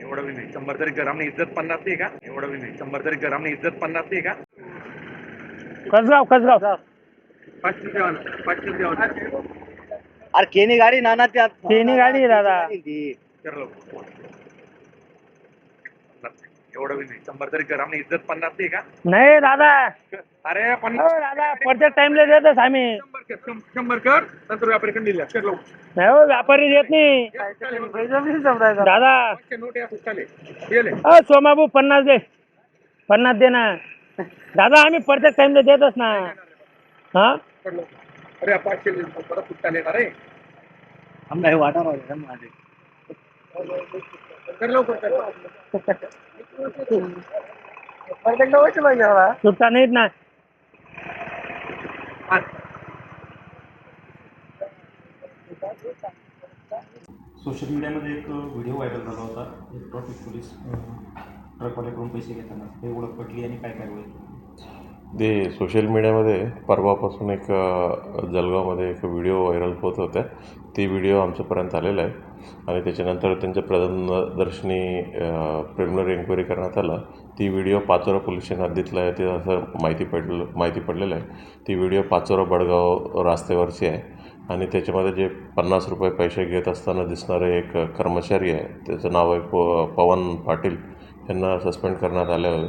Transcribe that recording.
एवढं बी नाही शंभर तरी ग्रामने इज्जत पन्नास नाही का? एवढं बी नाही शंभर तरी ग्रामने इज्जत पन्नास नाही का? कसगाव कसगाव. पाचशे देवान पाचशे देवान अरे केनी गाडी नाना त्यात. केनी गाडी आहे दादा. कर लवकर. एवढं बी नाही. शंभर तरी ग्रामने इज्जत पन्नास नाही का? नाही दादा. अरे हो पन्नास दादा. प्रत्येक टाइमला देतच आम्ही. शंभर कर शं- शंभर कर. नंतर व्यापारीकडे दिल्या कर लवकर. नाही हो व्यापारी देत नाही. दादा. पाचशे नोट या चालेल गेले अ सोमाबू पन्नास दे. पन्नास दे ना. दादा आम्ही प्रत्येक टाइमला देतच ना. हा? कर लवकर. अरे हा पाचशे परत सुट्टा येणार आहे आम्हाला हे वाटावं लागेल कर लवकर कर सुट्टा नाहीत ना. सोशल मीडियामध्ये एक व्हिडिओ व्हायरल झाला होता एक ट्रॉफिक पोलीस ट्रकवाल्याकडून पैसे घेताना. हे ओळख पटली आणि काय काय ओळख ते सोशल मीडियामध्ये परवापासून एक जलगावमध्ये जळगावमध्ये एक व्हिडिओ व्हायरल होत होत्या ती व्हिडिओ आमच्यापर्यंत आलेला आहे. आणि त्याच्यानंतर त्यांच्या प्रदर्शनी प्रिलिमिनरी एन्क्वायरी करण्यात आला. ती व्हिडिओ पाचोरा पोलीस स्टेशन हद्दीतला आहे. ते असं माहिती पडलं माहिती पडलेलं आहे. ती व्हिडिओ पाचोरा बडगाव रस्त्यावरची आहे. आणि त्याच्यामध्ये जे पन्नास रुपये पैसे घेत असताना दिसणारे एक कर्मचारी आहे. त्याचं नाव आहे प पवन पाटील. यांना सस्पेंड करण्यात आले आहे.